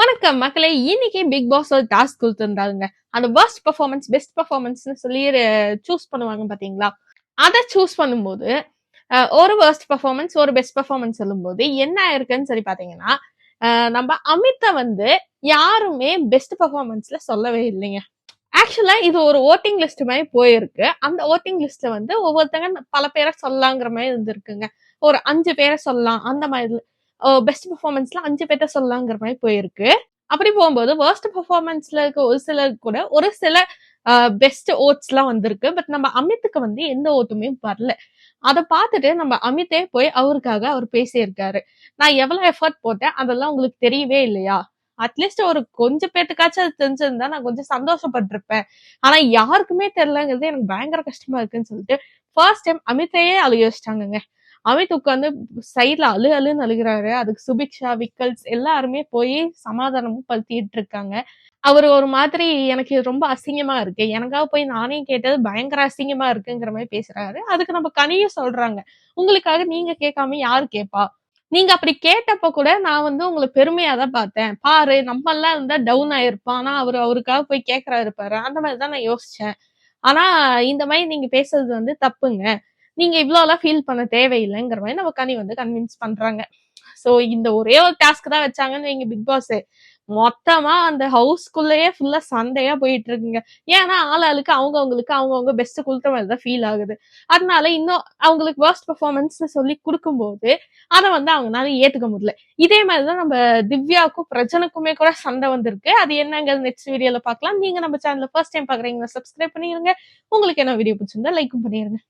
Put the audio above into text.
வணக்கம் மக்களே. இன்னைக்கு பிக் பாஸ் ஒரு டாஸ்க் கொடுத்துருந்தாருங்க. அந்த பெஸ்ட் பெர்ஃபார்மன்ஸ் பெஸ்ட் பெர்ஃபார்மன்ஸ்னு சொல்லி சூஸ் பண்ணுவாங்க பாத்தீங்களா? அதை சூஸ் பண்ணும்போது ஒரு வேர்ஸ்ட் பெர்ஃபார்மன்ஸ் ஒரு பெஸ்ட் பெர்ஃபார்மன்ஸ் சொல்லும்போது என்ன ஆயிருக்குன்னு சொல்லி பாத்தீங்கன்னா நம்ம அமித்தை வந்து யாருமே பெஸ்ட் பெர்ஃபார்மன்ஸ்ல சொல்லவே இல்லைங்க. ஆக்சுவலா இது ஒரு ஓட்டிங் லிஸ்ட் மாதிரி போயிருக்கு. அந்த ஓட்டிங் லிஸ்ட்ல வந்து ஒவ்வொருத்தங்க பல பேரை சொல்லலாங்கிற மாதிரி இருந்திருக்குங்க. ஒரு அஞ்சு பேரை சொல்லலாம். அந்த மாதிரி பெஸ்ட் பெர்ஃபார்மன்ஸ்ல அஞ்சு பேர்த்த சொல்லலாங்கிற மாதிரி போயிருக்கு. அப்படி போகும்போது வேர்ஸ்ட் பெர்ஃபார்மன்ஸ்ல இருக்க ஒரு சிலர் கூட ஒரு சில பெஸ்ட் ஓட்ஸ் எல்லாம் வந்திருக்கு. பட் நம்ம அமித்துக்கு வந்து எந்த ஓட்டுமே வரல. அதை பார்த்துட்டு நம்ம அமித்தே போய் அவருக்காக அவர் பேசியிருக்காரு. நான் எவ்வளவு எஃபர்ட் போட்டேன் அதெல்லாம் உங்களுக்கு தெரியவே இல்லையா? அட்லீஸ்ட் ஒரு கொஞ்சம் பேர்த்துக்காச்சும் அது தெரிஞ்சிருந்தா நான் கொஞ்சம் சந்தோஷப்பட்டிருப்பேன். ஆனா யாருக்குமே தெரியலங்கிறது எனக்கு பயங்கர கஷ்டமா இருக்குன்னு சொல்லிட்டு ஃபர்ஸ்ட் டைம் அமித்தையே அழுக வச்சிட்டாங்கங்க. அமித் உட்காந்து சைட்ல அழு அழுன்னு அழுகிறாரு. அதுக்கு சுபிக்ஷா விக்கல்ஸ் எல்லாருமே போய் சமாதானமும் படுத்திட்டு இருக்காங்க. அவர் ஒரு மாதிரி எனக்கு ரொம்ப அசிங்கமா இருக்கு. எனக்காக போய் நானே கேட்டது பயங்கர அசிங்கமா இருக்குங்கிற மாதிரி பேசுறாரு. அதுக்கு நம்ம கனியும் சொல்றாங்க. உங்களுக்காக நீங்க கேட்காம யாரு கேட்பா நீங்க அப்படி கேட்டப்ப கூட நான் வந்து உங்களை பெருமையா தான் பார்த்தேன். பாரு நம்ம எல்லாம் இருந்தா டவுன் ஆயிருப்பான் ஆனா அவர் அவருக்காக போய் கேட்கறாரு பாரு. அந்த மாதிரி தான் நான் யோசிச்சேன். ஆனா இந்த மாதிரி நீங்க பேசுறது வந்து தப்புங்க. நீங்க இவ்வளோலாம் எல்லாம் ஃபீல் பண்ண தேவையில்லைங்கிற மாதிரி நம்ம கனி வந்து கன்வின்ஸ் பண்றாங்க. சோ இந்த ஒரே ஒரு டாஸ்க் தான் வச்சாங்கன்னு நீங்க பிக் பாஸ் மொத்தமா அந்த ஹவுஸ்க்குள்ளேயே ஃபுல்லா சண்டையா போயிட்டு இருக்குங்க ஏன்னா ஆள் ஆளுக்கு அவங்கவுங்களுக்கு அவங்கவுங்க பெஸ்ட் கொடுத்த மாதிரி தான் ஃபீல் ஆகுது. அதனால இன்னும் அவங்களுக்கு வேர்ஸ்ட் பெர்ஃபார்மன்ஸ் சொல்லி கொடுக்கும்போது அதை வந்து அவங்களால ஏத்துக்க முடியல. இதே மாதிரிதான் நம்ம திவ்யாவுக்கும் பிரஜனுக்குமே கூட சண்டை வந்திருக்கு. அது என்னங்கிறது நெக்ஸ்ட் வீடியோல பாக்கலாம் நீங்க நம்ம சேனல்ல ஃபர்ஸ்ட் டைம் பாக்குறீங்கன்னா சப்ஸ்கிரைப் பண்ணிருங்க. உங்களுக்கு என்ன வீடியோ பிடிச்சிருந்தா லைக்கும் பண்ணிருங்க.